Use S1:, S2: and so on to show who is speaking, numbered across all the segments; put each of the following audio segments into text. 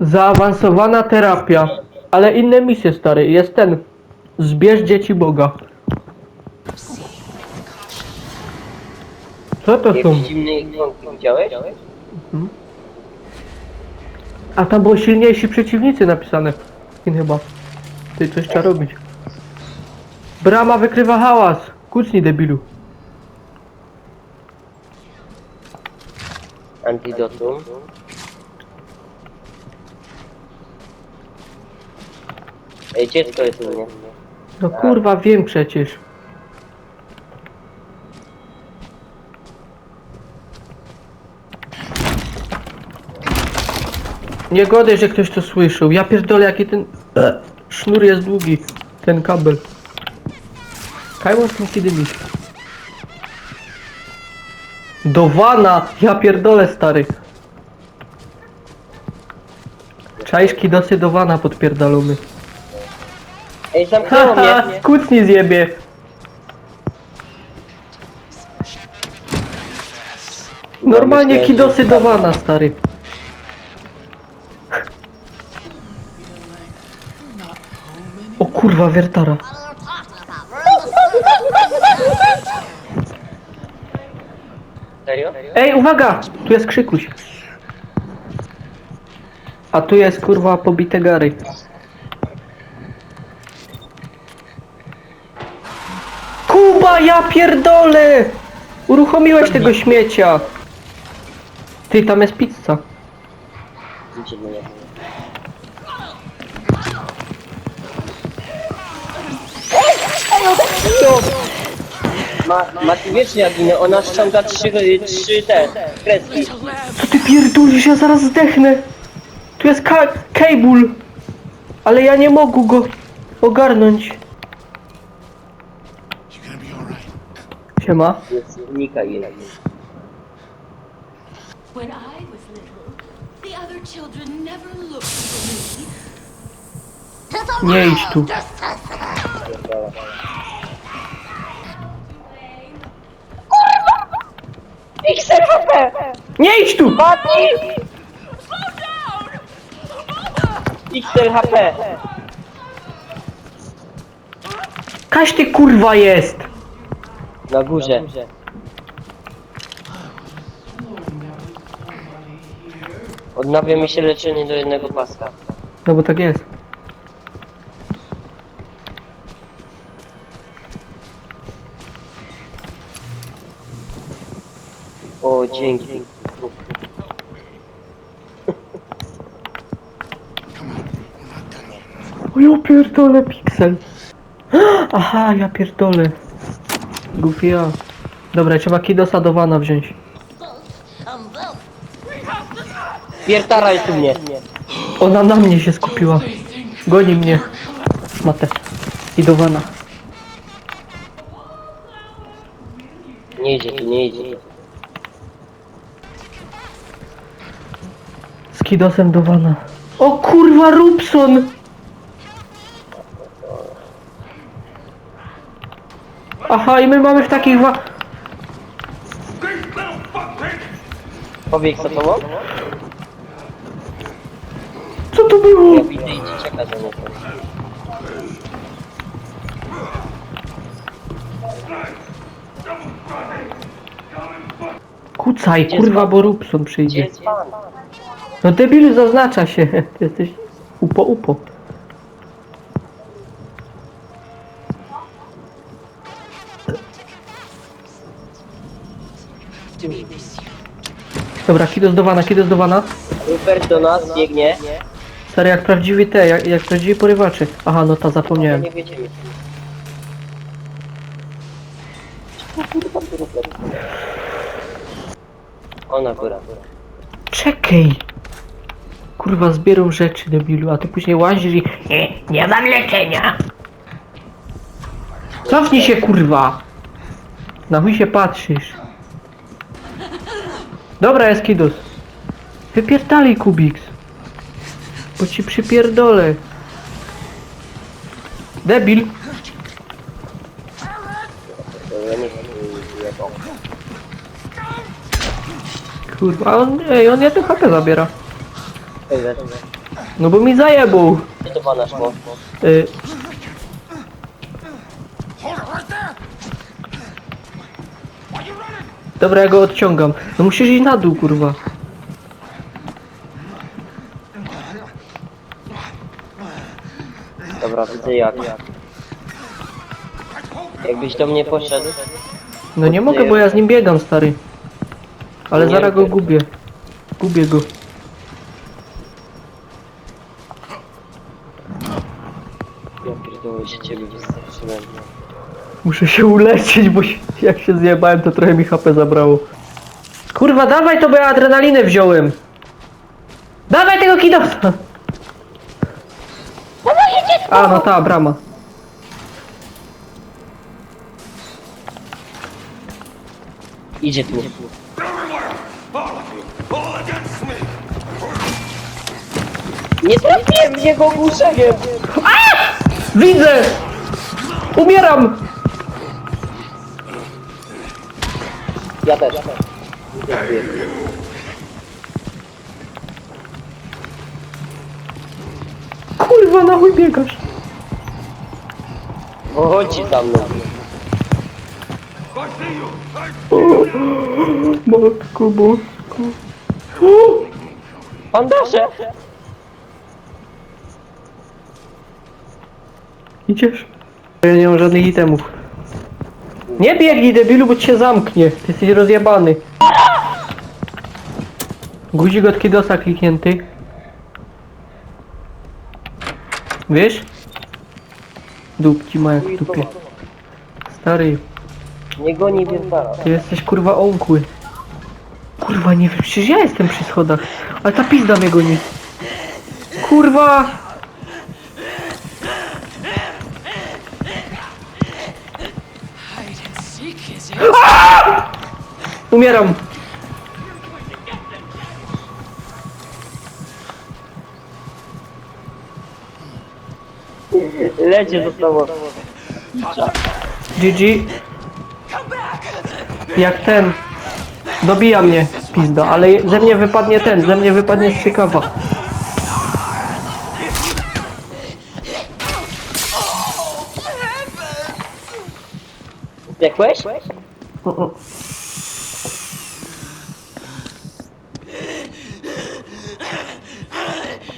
S1: Zaawansowana terapia. Ale inne misje, stary. Jest ten. Zbierz dzieci Boga. Co to są?
S2: Widziałeś?
S1: A tam było silniejsi przeciwnicy napisane. In chyba. Ty, coś trzeba robić. Brama wykrywa hałas. Kucnij debilu.
S2: Antidotum. Ej, dziecko jest u mnie.
S1: No kurwa, wiem przecież. Nie godaj, że ktoś to słyszał. Ja pierdolę, jaki ten sznur jest długi. Ten kabel. Kajłon z tym kiedymi. Do wana! Ja pierdolę, stary. Czajszki dosy do wana.
S2: Ej, zamknęło
S1: Haha,
S2: mnie.
S1: zjebie. Normalnie
S2: myślę, że-
S1: kidosy do wana, stary. O kurwa, wiertara.
S2: Serio?
S1: Ej, uwaga! Tu jest krzykuś. A tu jest kurwa pobite gary. Kuba, ja pierdolę! Uruchomiłeś tego śmiecia. Ty, tam jest pizza.
S2: Idziemy, nie. Ma, Mati wiecznie jak ona ściąga trzy, trzy te kreski.
S1: Co ty pierdolisz, ja zaraz zdechnę. Tu jest ka cable. Ale ja nie mogę go ogarnąć. Siema.
S2: Jest.
S3: When I was little, the other children never looked for me.
S1: Nie idź tu.
S2: Pixel HP!
S1: Nie idź tu!
S2: Mati! Pixel HP!
S1: Kaś ty kurwa jest!
S2: Na górze. Odnawia mi się leczenie do jednego paska.
S1: No bo tak jest.
S2: O, dzięki.
S1: O ja pierdolę piksel. Aha, ja pierdolę. Goofy ja. Dobra, trzeba kidosa do wana wziąć.
S2: Piertara jest u mnie.
S1: Ona na mnie się skupiła. Goni mnie. Matę. I do wana.
S2: Nie idzie tu, nie idzie.
S1: Z kidosem do wana. O kurwa, Rubson! Aha, i my mamy w takich wa...
S2: Pobieg za tobą?
S1: Co to było?
S2: Ja widzę i dzieciaka za mną.
S1: Kucaj, kurwa, bo Rubson
S2: Gdzie
S1: przyjdzie.
S2: jest pan?
S1: No debilu zaznacza się. Ty jesteś upo upo. Dobra, kidos do wana, kidos do wana.
S2: Rupert do nas biegnie.
S1: Stary, jak prawdziwi te, jak, jak prawdziwi porywacze. Aha, no ta zapomniałem.
S2: Nie wiedziemy. Ona góra.
S1: Czekaj! Kurwa, zbierą rzeczy, debilu, a ty później łazisz i... Nie, nie mam leczenia! Cofnij się, kurwa! Na chuj się patrzysz. Dobra, jest kidus. Wypierdalej, Kubiks. Bo ci przypierdolę. Debil.
S2: Ja nie wiem, jak on.
S1: Kurwa, on, ej, on jedno HP zabiera.
S2: Ej, weź.
S1: No bo mi zajebał.
S2: To pana szło?
S1: Y... Dobra, ja go odciągam. No musisz iść na dół, kurwa.
S2: Dobra, widzę jak. Jakbyś do mnie poszedł,
S1: No nie mogę, bo ja z nim biegam, stary. Ale
S2: Nie
S1: zaraz go gubię. Gubię go.
S2: ja pierdolę się ciebie wystraszyłem.
S1: Muszę się uleczyć, bo się, jak się zjebałem, to trochę mi HP zabrało. Kurwa, dawaj to, bo ja adrenalinę wziąłem. Dawaj tego kidosa! A, no ta, brama.
S2: Idzie tu. Nie trafiłem w niego ogłuszeniem!
S1: Widzę! Umieram!
S2: O, chodź za mną.
S1: Matko bosko.
S2: Pandasze!
S1: Idziesz? Ja nie mam żadnych itemów. Nie biegnij debilu, bo ci się zamknie. Ty jesteś rozjebany. Guzik od kidosa kliknięty. Wiesz? Dupci ma jak w dupie. Stary,
S2: Nie goni wiertara.
S1: ty jesteś kurwa ąkły. Kurwa, nie wiem, przecież ja jestem przy schodach. Ale ta pizda mnie goni. Kurwa! Umieram.
S2: Lecie zostało.
S1: GG. Jak ten. Dobija mnie pizda, ale ze mnie wypadnie ten, ze mnie wypadnie strzykawka.
S2: Zdechłeś?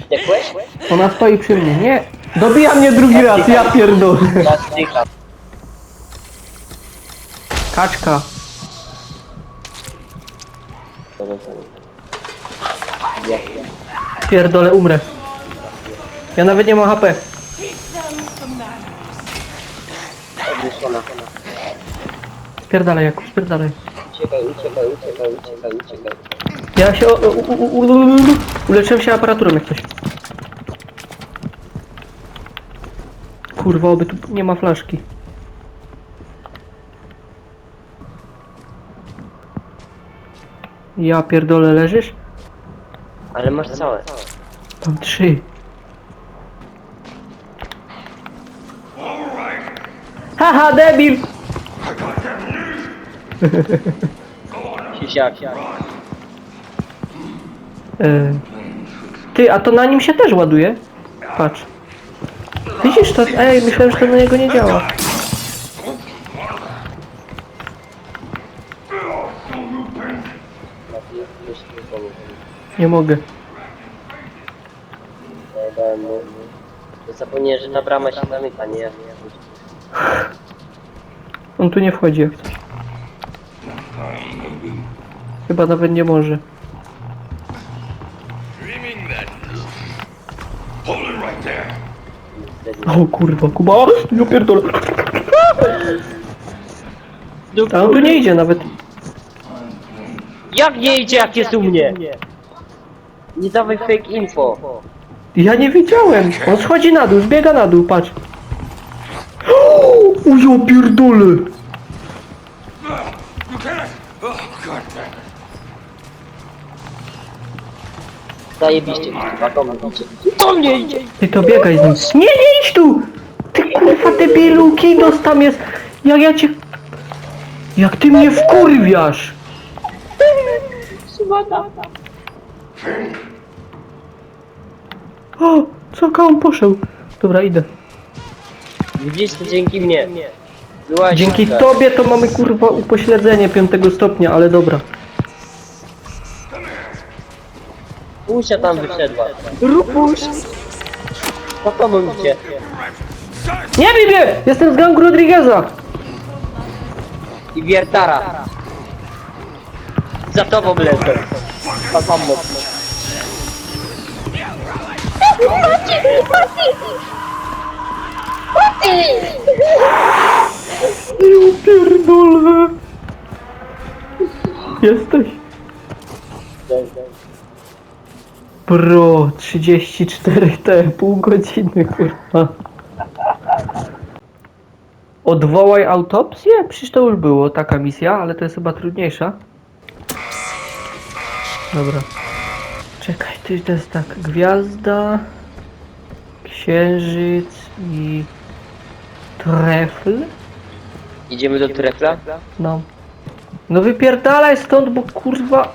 S2: Zdechłeś?
S1: Ona stoi przy mnie, nie. Dobija mnie drugi raz, ja pierdolę. Kaczka. Pierdolę, umrę. Ja nawet nie mam HP.
S2: Odniesiona.
S1: Spierdalaj, Jakub, spierdalaj.
S2: Uciekaj, uciekaj, uciekaj, uciekaj, uciekaj.
S1: Ja się... O, u, u, u, u, uleczyłem się aparaturą jak coś. Kurwa, oby tu nie ma flaszki. Ja pierdolę, leżysz?
S2: Ale masz całe.
S1: Tam trzy. Haha, debil!
S2: Sisiak.
S1: E, ty, a to na nim się też ładuje? Patrz. Widzisz to? Ej, myślałem, że to na niego nie działa. Nie mogę.
S2: Ja dałem mu. To Zapomniałem, że ta brama się zamyka, nie ja.
S1: On tu nie wchodzi jak coś. Chyba nawet nie może.
S4: Dreaming that. Hold it right there.
S1: O kurwa, Kuba, ja pierdolę. A on tu nie idzie nawet.
S2: Jak nie idzie, jak jest u mnie? Nie dawaj fake info.
S1: Ja nie widziałem. On schodzi na dół, zbiega na dół, patrz. O, ja pierdolę.
S2: Zajebiście, kurwa. Do mnie idzie!
S1: Ty to biegaj z nim. Nie, nie idź tu! Ty kurwa debilu, kidos tam jest. Jak ja cię... Jak ty mnie wkurwiasz! O, co on poszedł? Dobra, idę.
S2: Widzisz, to dzięki mnie. Byłaś
S1: Dzięki tobie to mamy kurwa upośledzenie piątego stopnia, ale dobra.
S2: Pusia tam wyszedła. Rupuś! Tobą idzie.
S1: Nie bij mnie! Jestem z gangu Rodrigueza!
S2: I wiertara. Za tobą lecę. Pa pomóc.
S1: Ja pierdolę! Jesteś? Bro, 34 te pół godziny, kurwa. Odwołaj autopsję? Przecież to już było, taka misja, ale to jest chyba trudniejsza. Dobra. Czekaj, to to jest tak, gwiazda, księżyc i trefl.
S2: Idziemy do trefla?
S1: No. No wypierdalaj stąd, bo kurwa...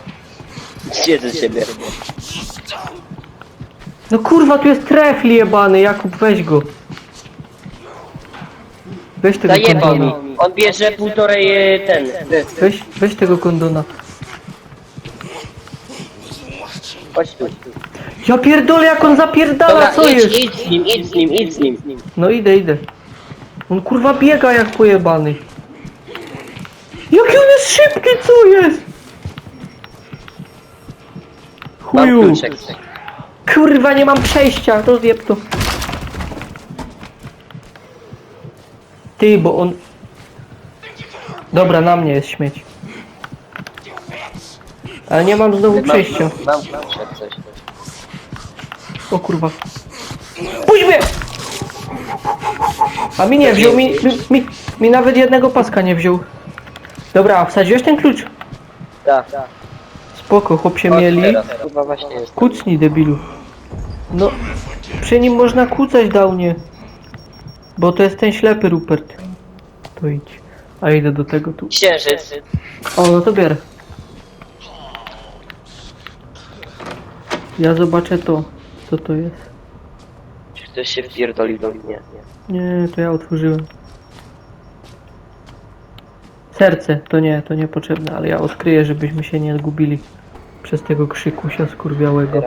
S2: Gdzie do ciebie?
S1: No kurwa, tu jest trefl jebany, Jakub, weź go. Weź tego
S2: Zajebał
S1: kondona.
S2: On bierze półtorej e, ten.
S1: Weź, weź tego kondona.
S2: Chodź tu.
S1: Ja pierdolę, jak on zapierdala,
S2: Dobra,
S1: co
S2: idź,
S1: jest?
S2: idź z nim, idź z nim, idź z nim.
S1: No idę, idę. On kurwa biega jak pojebany. Jaki on jest szybki, co jest?
S2: Mam
S1: Chuju.
S2: kluczek.
S1: Kurwa, nie mam przejścia, rozjeb to. Ty, bo on... Dobra, na mnie jest śmieć. Ale nie mam znowu przejścia.
S2: Mam, mam kluczek coś.
S1: O kurwa. Puść mnie! A mi nie wziął, mi, mi, mi, mi nawet jednego paska nie wziął. Dobra, wsadziłeś ten klucz?
S2: Tak, tak.
S1: Spoko, chłop się mieli.
S2: Chyba właśnie jest.
S1: Kucnij, debilu. No, przy nim można kłócać downie. Bo to jest ten ślepy Rupert. To idź. A idę do tego tu.
S2: Księżyc.
S1: O, no to bierę. Ja zobaczę to. Co to jest?
S2: Czy ktoś się wpierdolił do mnie? Nie.
S1: Nie, to ja otworzyłem. Serce, to nie, to niepotrzebne, ale ja odkryję, żebyśmy się nie zgubili przez tego krzykusia skurwiałego.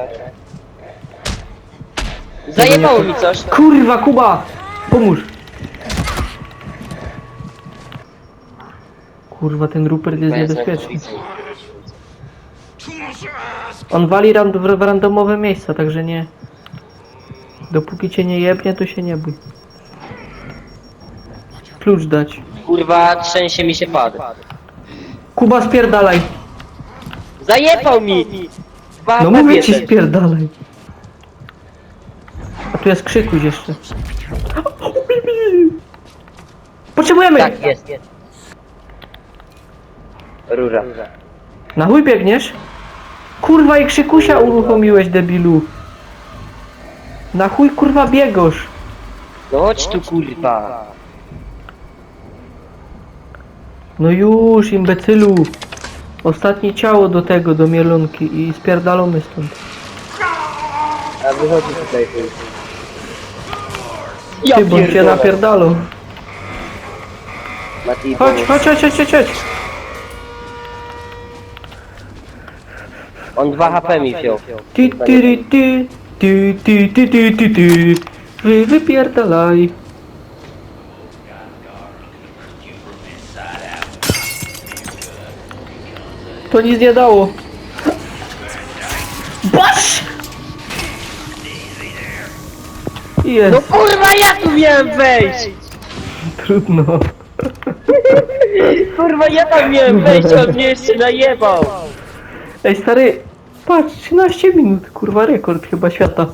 S2: Zajebało mi coś.
S1: Kurwa, Kuba! Pomóż! Kurwa, ten Rupert jest niebezpieczny. On wali rand w randomowe miejsca, także nie... Dopóki cię nie jebnie, to się nie bój. Klucz dać.
S2: Kurwa, trzęsie mi się pad.
S1: Kuba, spierdalaj!
S2: Zajebał mi! Dwa
S1: No mówię ci,
S2: bierze.
S1: spierdalaj! A tu jest krzykuś jeszcze. Potrzebujemy!
S2: Tak, jest, jest. Rura.
S1: Na chuj biegniesz? Kurwa i krzykusia uruchomiłeś, debilu. Na chuj kurwa biegosz.
S2: No chodź tu kurwa.
S1: No już, imbecylu. Ostatnie ciało do tego, do mielonki i spierdalamy stąd.
S2: A wychodzi tutaj. Ja
S1: Ty, bo cię
S2: pierdolę.
S1: napierdalą.
S2: Mati,
S1: Chodź, chodź, chodź, chodź, chodź, chodź.
S2: On 2 HP mi wziął.
S1: Ty, ty, ty, ty, ty, ty, ty, ty, ty. Wy, wypierdalaj. To nic nie dało. Jest,
S2: No kurwa, ja tu miałem wejść!
S1: trudno.
S2: Kurwa, ja tam miałem wejść, on mnie jeszcze najebał.
S1: Ej stary, patrz, 13 minut, kurwa rekord chyba świata.